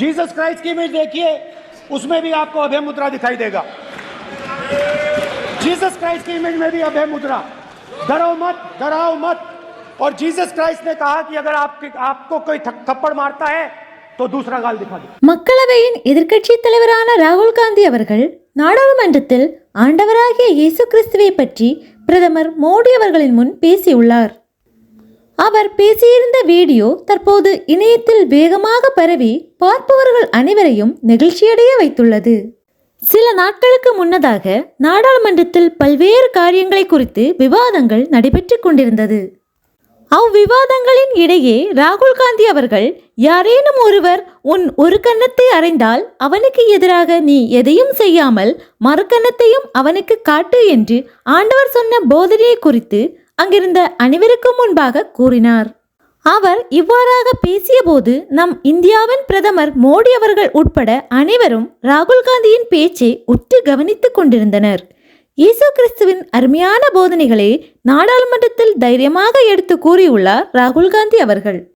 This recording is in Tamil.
जीसस क्राइस्ट की इमेज देखिए उसमें भी आपको अभय मुद्रा दिखाई देगा जीसस क्राइस्ट की इमेज में भी अभय मुद्रा डरो मत डराओ मत और जीसस क्राइस्ट ने कहा कि अगर आपके आपको कोई थक- थप्पड़ मारता है तो दूसरा गाल दिखा दो மக்களவையின் எதிர்க்கட்சி தலைவரான ராகுல் காந்தி அவர்கள் நாடாளுமன்றத்தில் ஆண்டவராகிய இயேசு கிறிஸ்துவை பற்றி பிரதமர் மோடி அவர்களின் முன் பேசியுள்ளார் அவர் பேசியிருந்த வீடியோ தற்போது இணையத்தில் வேகமாக பரவி பார்ப்பவர்கள் அனைவரையும் நெகிழ்ச்சியடைய வைத்துள்ளது. சில நாட்களுக்கு முன்னதாக நாடாளுமன்றத்தில் பல்வேறு காரியங்களை குறித்து விவாதங்கள் நடைபெற்று கொண்டிருந்தது. அவ்விவாதங்களின் இடையே ராகுல் காந்தி அவர்கள் யாரேனும் ஒருவர் உன் ஒரு கன்னத்தை அறைந்தால் அவனுக்கு எதிராக நீ எதையும் செய்யாமல் மறுகன்னத்தையும் அவனுக்கு காட்டு என்று ஆண்டவர் சொன்ன போதனையை குறித்து அங்கிருந்த அனைவருக்கும் முன்பாக கூறினார். அவர் இவ்வாறாக பேசியபோது நம் இந்தியாவின் பிரதமர் மோடி அவர்கள் உட்பட அனைவரும் ராகுல் காந்தியின் பேச்சை உற்று கவனித்துக் கொண்டிருந்தனர். இயேசு கிறிஸ்துவின் அருமையான போதனைகளை நாடாளுமன்றத்தில் தைரியமாக எடுத்து கூறியுள்ளார் ராகுல் காந்தி அவர்கள்.